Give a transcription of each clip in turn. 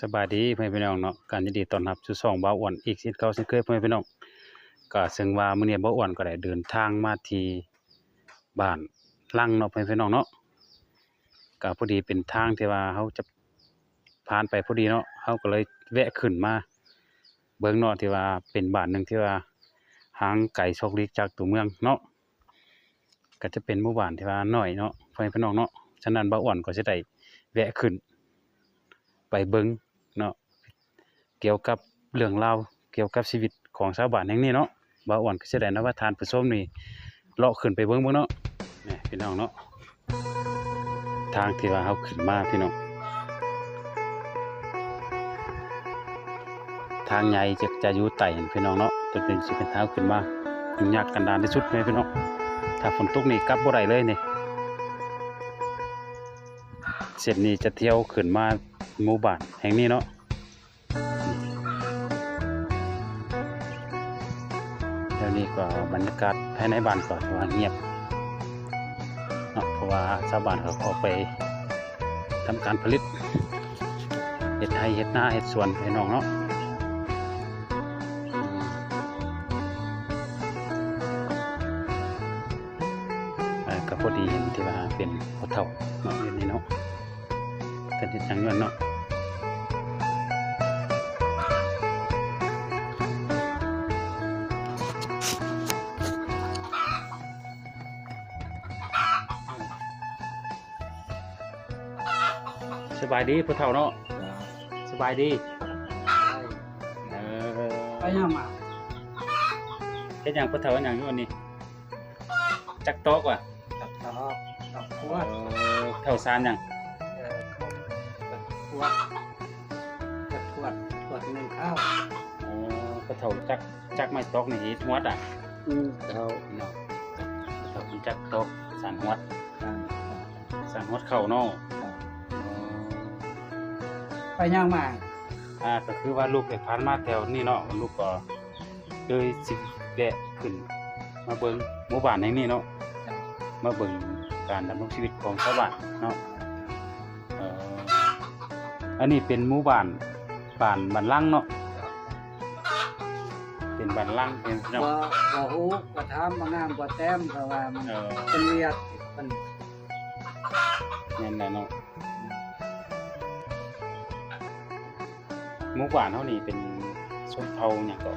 สบายดีเพื่อนพี่น้องเนาะการยินดีต้อนรับสู่ช่องบ่าวอ้วนอีกเช่นเก่าเช่นเคยเพื่อนพี่น้องก็ซึ่งว่ามื้อนี้บ่าวอ้วนก็ได้เดินทางมาที่บ้านลังเนาะเพื่อนพี่น้องเนาะก็พอดีเป็นทางที่ว่าเฮาจะผ่านไปพอดีเนาะเฮาก็เลยแวะขึ้นมา เบิ่งเนาะที่ว่าเป็นบ้านหนึ่งที่ว่าห่างไกลโชคลีกจากตัวเมืองเนาะก็จะเป็นหมู่บ้านที่ว่าน้อยเนาะเพื่อนพี่น้องเนาะฉะนั้นบ่าวอ้วนก็จะได้แวะขึ้นไปเบิ่ง เนาะเกี่ยวกับเรื่องราวเกี่ยวกับชีวิตของชาวบ้านแห่งนี้เนาะบ่าวอ้วนก็แสด้นำว่าทานผู้ชมนี่เลาะขึ้นไปเบิ่งเบิ่งเนาะนี่พี่น้องเนาะทางที่ว่าเฮาขึ้นมาพี่น้องทางใหญ่จะจะอยู่ใต้นั่นพี่น้องเนาะจนเป็นสิเป็นเท้าขึ้นมายุ่งยากกันดารที่สุดเลยพี่น้องถ้าฝนตกนี่กลับบ่ได้เลยนี่เส้นนี้จะเที่ยวขึ้นมา หมู่บ้านแห่งนี้เนาะแล้วนี่ก็บรรยากาศภายในบ้านก็ถือว่าเงียบเนาะเพราะว่าชาวบ้านเขาออกไปทำการผลิตเห็ดไร่เห็ดหน้าเห็ดสวนให้น้องเนาะก็พอดีเห็นที่ว่าเป็นพ่อเฒ่าเนาะอยู่นี่เนาะ เป็นที่จังยวนเนาะสบายดีพ่อเฒ่าเนาะสบายดีเออไปยังมาเฮ็ดหยังพ่อเฒ่าเฮ็ดหยังอยู่วันนี้จักตอกว่ะตัดตอกตอกขวดเออเฒ่าซานหยังเอ่อ ตัดขวดตัดขวดขวดหนึ่งข้าวเออพ่อเฒ่าจักจักไม้ตอกนี่เฮ็ดฮวดอะอืมเราเนาะพ่อเฒ่าเพิ่นจักตอกสานฮวดการสานฮวดเข้าเนาะไปยังมา อ่าก็คือว่าลูกได้ผ่านมาแถวนี้เนาะลูกก็เลยสิแวะขึ้น มาเบิ่งหมู่บ้านแห่งนี้เนาะมาเบิ่งการดำรงชีวิตของชาวบ้านเนาะเอ่อ อันนี้เป็นหมู่บ้านบ้านบ้านลังเนาะเป็นบ้านลังเป็นพี่น้องบ่บ่ฮู้บ่ถามบ่งามบ่แต้มเพราะว่ามันเออเป็นเวียดมันนั่นแหละเนาะหมู่บ้านเฮานี่เป็นชนเผ่าหยังก็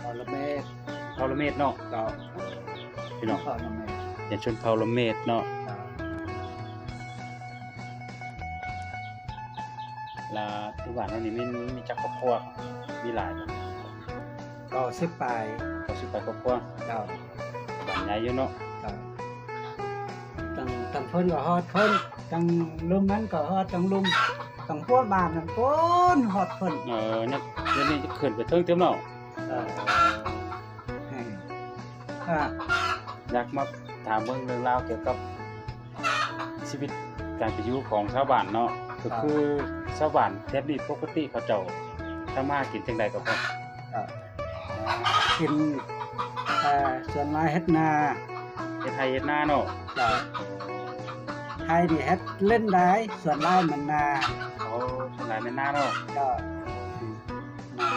พอละเมตรเผ่าละเมดเนาะก็พี่น้องพอละเมตรเป็นชนเผ่าละเมดเนาะ แลาทุกบ้านเฮานี่มีมีจักครอบครัวมีหลายบ่ก็สิบปลายก็สิไปครอบครัวก็บ้านใหญ่อยู่เนาะก็ตั้งตั้งเพิ่นก็ฮอดเพิ่นตั้งลุมนั้นก็ฮอดตั้งลุมตั้งพวกบ้านนั่นปุ้นฮอดเพิ่นเออเนี่ยเดี๋ยวนี้จะขึ้นไปเทิงเต็มเนาะเออให้อ่าอยากมาถามเบิ่งเรื่องราวเกี่ยวกับชีวิตการไปอยู่ของชาวบ้านเนาะ ก็คือชาวบ้านแถบนี้ปกติเขาเจ้าทำมาหากินจังไดก็พอก็กินเอ่อส่วนมากเฮ็ดนาเฮ็ดไร่เฮ็ดนาเนาะก็ไทยนี่เฮ็ดเล่นได้ส่วนหลายมันนาเขาทำลายแม่นาเนาะก็นา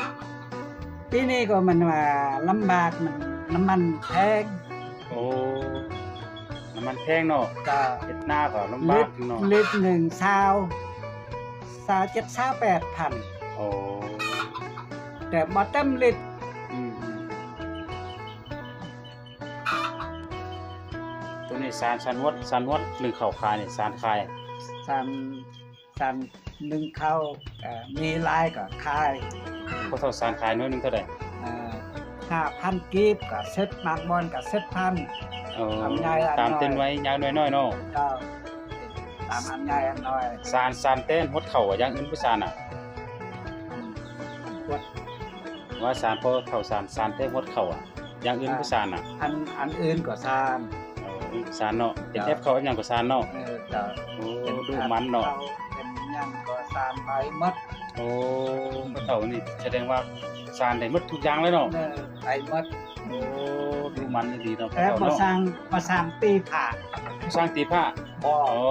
ปีนี้ก็มันว่าลำบากมันน้ำมันแพงโอ้น้ำมันแพงเนาะก็เฮ็ดนาก็ลำบาลิกตรเนาะลิตรหนึ่งซาว ซาวเจ็ดซาวแปดพันโอ้แต่บ่เต็มลิตรอืมอืมตัวนี้สารสันวัดสันวัดหรือเข้าคายนี่สารคายสามสามหนึ่งเข้าก็มีลายก็ขายเขาเท่าสารคายน้อยหนึงเท่าใดห้าพันกีบก็เซ็ตมากบอลก็เซ็ตพัน เออทำยายอันตามน้อยเต้นไว้ยาวน้อยๆเนาะ ก็ ตามอันใหญ่อันน้อยสารสารเต้นฮดเข่าอะอย่างอื่นบ่สารน่ะกดว่าสารพอเข่าสารสารเต้นฮดเข่าอะอย่างอื่นบ่สารน่ะอันอันอื่นก็ซามเออสารเนาะเป็นแทบเข้าอันหยังก็สารเนาะเออก็โอ้ดูมันเนาะเป็นหยังก็ซามไปหมดโอ้บ่เฒ่านี่แสดงว่าสารได้หมดทุกอย่างเลยเนาะเออไปหมดโอ้ดูมันดีเนาะแต่พ่อมาเฒ่าสร้าเนาะงมาสร้างตีผ่าสร้างตีผ้า บ่โอ้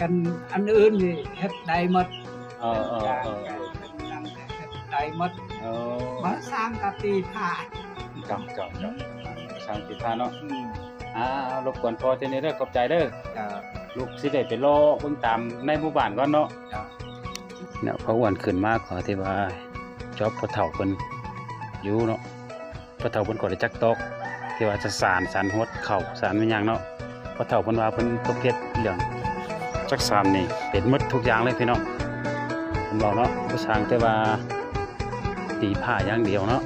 กันอันอื่นนี่เฮ็ดได้หมดเออเออเออได้หมดเออมาสร้างกะตีผ่าจับจับจับสร้างผิดพลาดเนาะอืมอ่ารบกวนพอเทานี้เด้อขอบใจเด้อจ้าลูกสิได้ไปรอเบิ่งตามในหมู่บ้านก่อนเนาะจ้าเนี่ยพออ้วนขึ้นมาขอที่ว่าจอบพ่อเฒ่าเพิ่นอยู่เนาะพ่อเฒ่าเพิ่นก็ได้จักตอกที่ว่าจะสานสานฮดเข้าสานมันหยังเนาะ พอเฒ่าเพิ่นว่าเพิ่นตกเฮ็ดเรื่องจักสานนี่เป็นหมดทุกอย่างเลยพี่น้องเพิ่นบอกเนาะบ่สร้างแต่ว่าตีผ้าอย่างเดียวเนาะ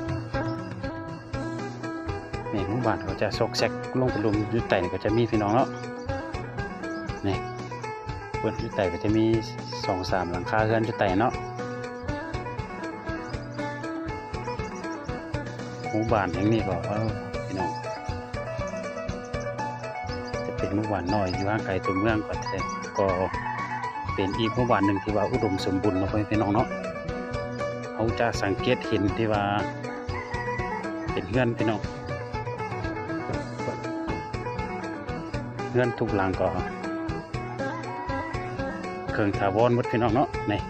นี่หมู่บ้านเขาจะซอกแซกลงไปลุมอยู่ใต้นี่ก็จะมีพี่น้องเนาะนี่เปิดอยู่ใต้ก็จะมีสองสามหลังคาเรือนอยู่ใต้เนาะหมู่บ้านแห่งนี้ก็ มู่บ้านน้อยอยู่ห่างไกลตัวเมืองก็แต่ก็เป็นอีกหมู่บ้านหนึ่งที่ว่าอุดมสมบูรณ์เนาะพ่อแม่พี่น้องเนาะเขาจะสังเกตเห็นที่ว่า เป็นเฮือนพี่น้องเฮือนทุกหลังก็เครื่องถาวรมดพี่น้องเนาะนี่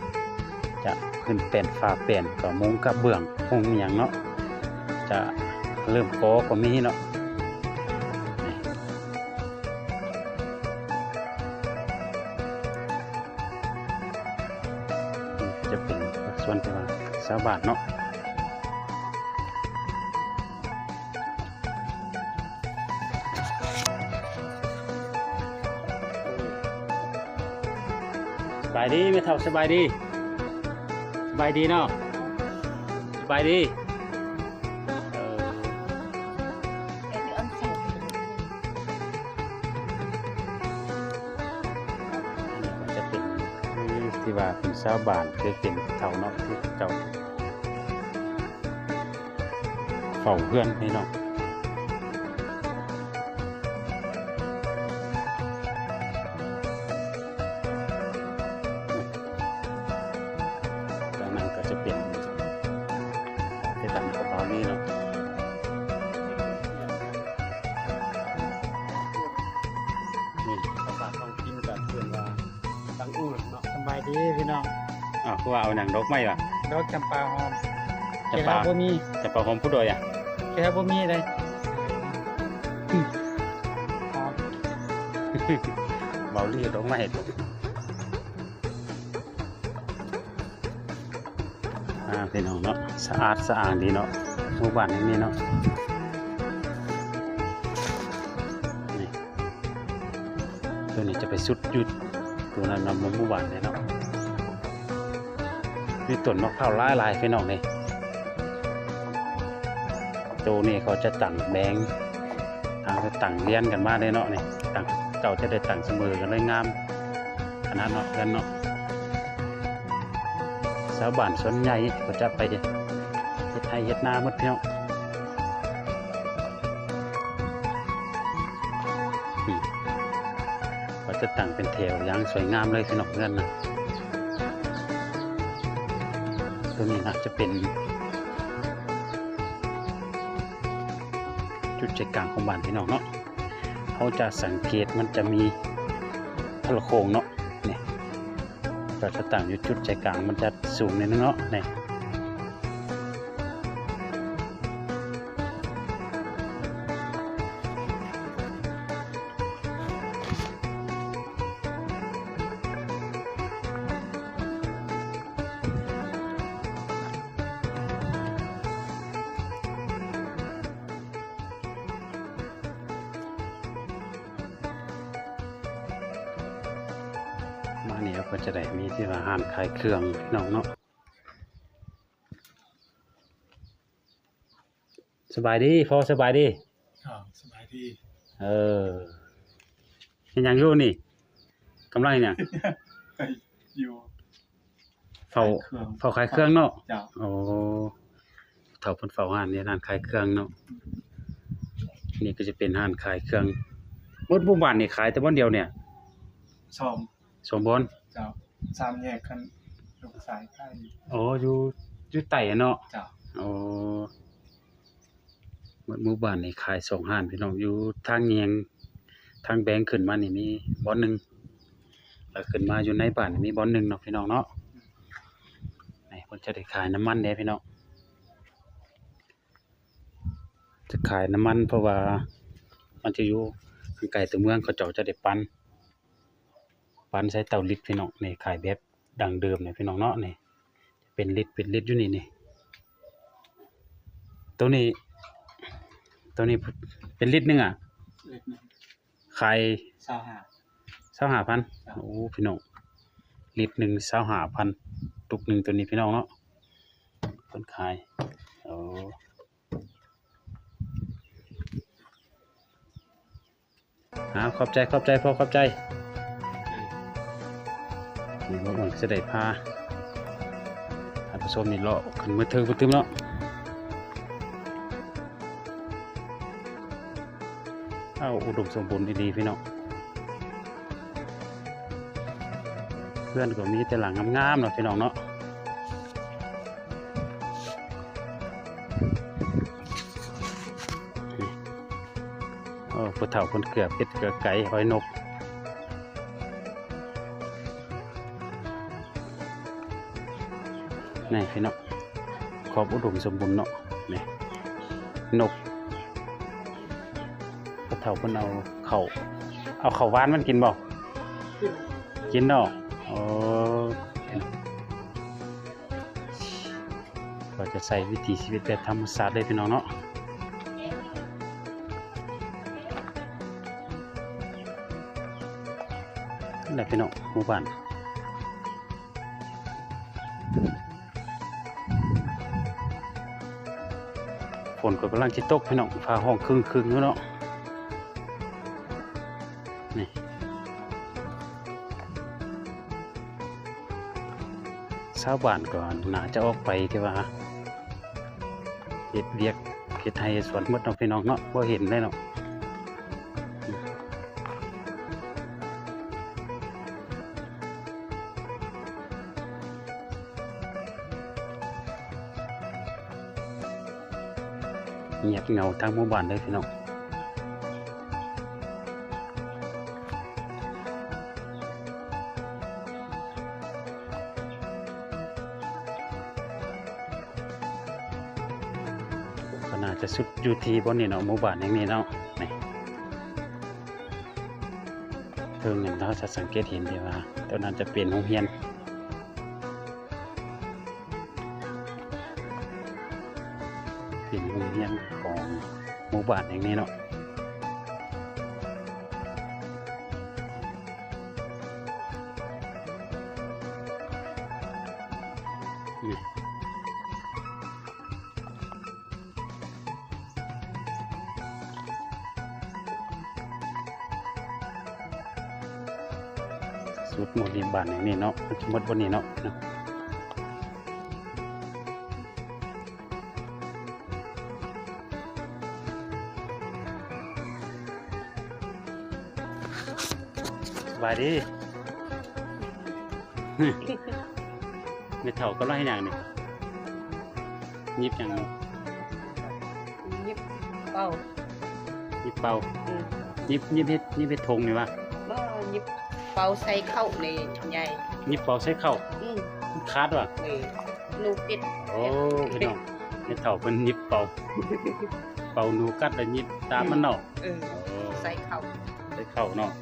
จะขึ้นเป็นฟ้าเปลี่ยนก็มุงกับเบื้องมุงอย่างเนาะจะเริ่มโก่อก็มีเนาะ จะเป็นส่วนที่ว่าบานเนาะสบายดีไม่เท่าสบายดี สบายดีเนาะสบายดี ที่ว่าเป็นชาวบ้านคือเป็นเท่าเนาะที่เจ้าเฝ้าเพื่อนพี่น้องจากนั้นก็จะเป็นที่ตั้งกระเป๋านี้เนาะนี่ภาษาท้องถิ่นกับเพื่อนว่า ตั้งอู่เนาะสบายดีพี่น้องอ้าวคือว่าเอาหนังดอกไม้ว่ะดอกจำปาหอมจะปลาแค่บ่มีจะปลาหอมผู้โดยอะแค่บ่มีเลยอืมหอมเบาลี่ดอกไม้ตกอ่าพี่น้องเนาะสะอาดสะอาดดีเนาะหมู่บ้านแห่งนี้เนาะนี่ตัวนี้จะไปสุดอยุด ตัวนั้นนำมาหมู่านเลยเนาะมีต้นมะพร้าวลายลายพี่น้องนี่ตัวนี้เขาจะตั้งแบงทางจะตั้งเลี้ยนกันมาเลยเนาะนี่ตั้งเจ้าจะได้ตั้งเสมอกันเลยงามขนาดเนาะกันเนาะชาวบ้านส่วนใหญ่เขาจะไปเฮ็ดไทยเฮ็ดนาหมดพี่น้อง เขาจะตั้งเป็นแถวอย่างสวยงามเลยพี่น้องเพื่อนนะตัวนี้นะจะเป็น จุดใจกลางของบ้านพี่น้องเนาะเขาจะสังเกตมันจะมีพลโคงเนาะเนี่ยเราจะตั้งอยู่จุดใจกลางมันจะสูงในนึงเนาะเนี่ย นี่ยก็จะได้มีที่ว่าห้านขายเครื่องพี่น้องเนาะสบายดีพอสบายดีอ่าสบายดี เออเห็นหยังอยู่นี่กำลังเฮ็ดหยังไปอยู่เฝ้าเครื่องเฝ้าขายเครื่องเนาะเจ้าโอ้เฒ่าเพิ่นเฝ้าห้านนี่ร้านขายเครื่องเนาะนี่ก็จะเป็นห้านขายเครื่องหมดหมู่บ้านนี่ขายแต่บ่อนเดียวเนี่ยชอม สมบูรณ์เจ้าสามแยกกันลงสายใต้อ๋ออยู่อยู่ใต้อะเนาะเจ้าโอ้หมดหมู่บ้านนี่ขายสองห้านพี่น้องอยู่ทางเงียงทางแบงค์ขึ้นมานี่มีบ่อนหนึงแล้วขึ้นมาอยู่ในบ้านนี่มีบ่อนหนึงเนาะพี่น้องเนาะพิ่นจะได้ขายน้ำมันเด้พี่น้องจะขายน้ำมันเพราะว่ามันจะอยู่ข้างไกลตัวเมืองเขาเจ้าจะได้ปั่น ปั่นใช้เตาลิตรพี่น้องนี่ขายแบบดังเดิมเนี่ยพี่น้องเนาะนี่เป็นลิตรเป็นลิตรอยู่นี่นี่ตัวนี้ ตัวนี้เป็นลิตรหนึงอะเล็กนึงขายสาวหาเศร้าหาพันโอ้พี่น้องลิตรหนึ่งเศร้าหาพันตุกหนึ่งตัวนี้พี่น้องเนาะคนขายโอ้หาขอบใจขอบใจพ่อขอบใจ นี่ว่ามันจะได้พาท่านผู้ชมนี่เลาะขึ้นมือเทิงมือตึมเนาะเอาอุดมสมบูรณ์ดีๆพี่น้องเพื่อนก็มีแต่หลังงามๆเนาะพี่น้องเนาะนี่โอ้ผู้เฒ่าคนเกือบเป็ดเกือบไก่หอยนก นี่พี่น้องขอบอุดมสมบูรณ์เนาะนี่นกผู้เฒ่าคนเอาเขาเอาเขาวหวานมันกินบ่กินเนาะโอ้ก็จะใส่วิถีชีวิตแบบธรรมชาติเลยพี่น้องเนาะนั่แหละพี่น้องหมู่บ้าน นก็กำลังจะตกพี่น้องฟ้าห้องครึ่งครึ่งๆเนาะนี่ชาวบ้านก่อนหนาจะออกไปที่ว่าเห็ดเวียกเห็ดไทยสวนมดเนาะพี่น้องเนาะบ่เห็นเลยเนาะ เงียบเหงาทางหมู่บ้านเลยพี่น้องก็น่าจะสุดอยู่ที่บนนี่เนาะหมู่บ้านแห่างนี้เนาะนี่เพิ่งเห็นเราจะสังเกตเห็นดีว่าตัวนั้นจะเป็นโรงเรียน มู่บ้านแห่างนี้เนาะนี่สุดหมดในบ้านแห่างนี้เนาะมันจะหมดบนนี้เนาะ บายดีไม่เท่าก็ร้อยอย่างนี่ยิบอย่างนี้ยิบเป้ายิบเป่าอืมยิบยิบเฮ็ดยิบเฮ็ดธงนี่วะบ่ยิบเป้าใส่เข้าในใหญ่ยิบเป่าใส่เข้าอืมคาดว่ะนี่ลูกปิดโอ้พี่น้องไม่เท่าเป็นยิบเป่าเป่าหนูกัดแล้วยิบตามมันเนาะเออโอ้ใส่เข้าใส่เข้าเนาะอืมนั่นแหละ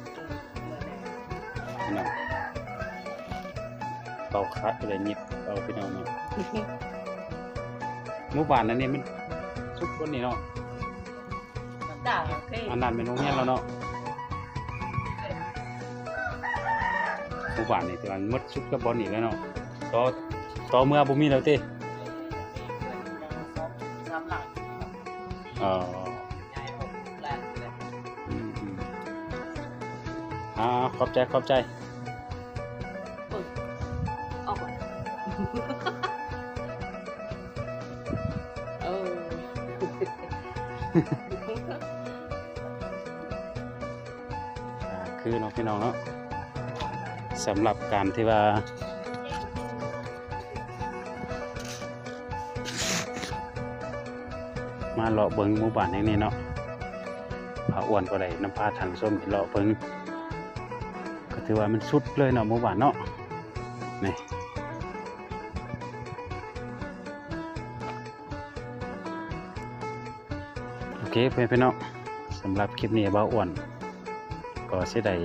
พี่น้องเป่าคัดไปเลยยิบเป่าพี่น้องเนาะหมู่บ้านอันนี้มันสุดบนนี่เนาะด่าโอเคอันนั้นเป็นโรงเรียนแล้วเนาะหมู่บ้านนี่ที่มันหมดชุดกับบอลนี่แล้วเนาะต่อต่อเมื่อบ่มีแล้วติสามหลังเอ่อใหญ่หกล้านเลยอืมอืมอ่าขอบใจ ขอบใจ เอออ่าคือเนาะพี่น้องเนาะสำหรับการที่ว่า มาเลาะเบิงหมู่บ้านแห่งนี้เนาะพาอ้วนก็ได้น้ำพาทางส้มเลาะเบิงก็ถือว่ามันสุดเลยเนาะหมู่บ้านเนาะนี่ เคเพื่อนพี่น้องสำหรับคลิปนี้เบาอ้วน ก็สิได้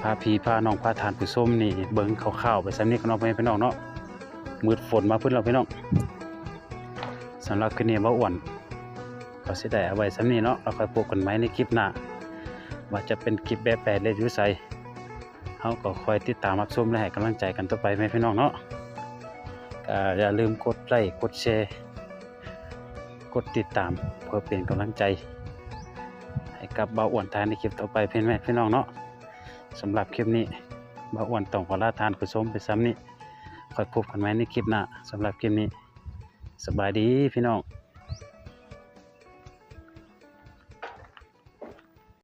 พาพีพาน้องพาทานผู้ชมนี่เบิ่งคร่าวๆไปซ้ำนี้กันเนาะเพื่อนพี่น้องเนาะมืดฝนมาเพิ่นเราพี่น้องสำหรับคลิปนี้เบาอ้วนก็สิได้เอาไว้ซ้ำนี้เนาะแล้วค่อยพบกันใหมในคลิปหน้าว่าจะเป็นคลิปแบบแปลเล็ดอยู่ไสเฮาก็คอยติดตามรับชมและให้กำลังใจกันต่อไปแม่พี่น้องเนาะอย่าลืมกดไลค์กดแชร์ กดติดตาม เพื่อเป็นกำลังใจ ให้กับเบาอ้วนทานในคลิปต่อไปเพื่อนแม่พี่น้องเนาะสำหรับคลิปนี้เบาอ้วนต้องขอลาทานผู้มไปซ้ำนี้คอยพบกันไหมในคลิปหน้าสำหรับคลิปนี้ สบายดีพี่น้อง